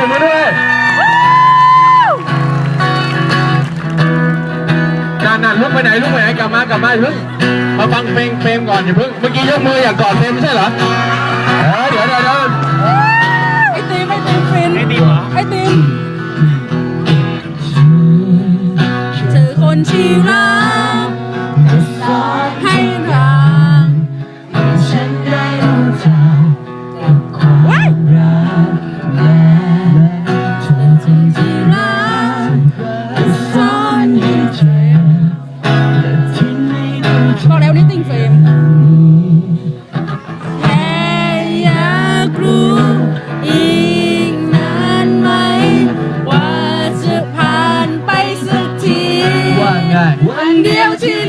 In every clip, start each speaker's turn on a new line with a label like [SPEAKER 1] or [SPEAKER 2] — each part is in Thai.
[SPEAKER 1] งานั่นนั่นลุกไปไหนลุกไปไหนกลับมากลับมาเพิ่งมาฟังเพลงเพลงก่อนอย่าเพิ่งเมื่อกี้ยกมืออยากกอดเพลงไม่ใช่เหรอเดี๋ยวเดี๋ยว
[SPEAKER 2] 你要去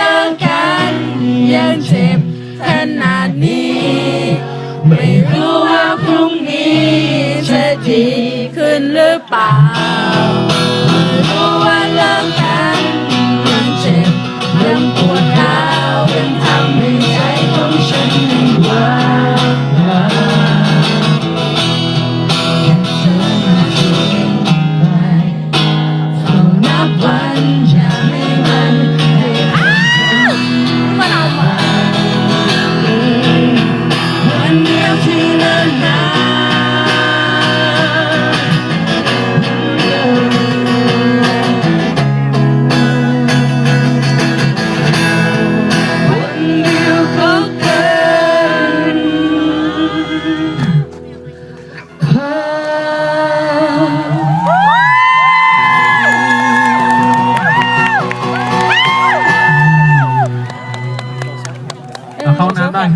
[SPEAKER 2] ลิ
[SPEAKER 3] กกันยั
[SPEAKER 1] ง
[SPEAKER 3] เจ็บขนาดนี้ ไม่รู้ว่าพรุ่งนี้
[SPEAKER 2] จะดีขึ้นหรือเปล่า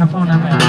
[SPEAKER 2] ค
[SPEAKER 3] รับห้องน้ำ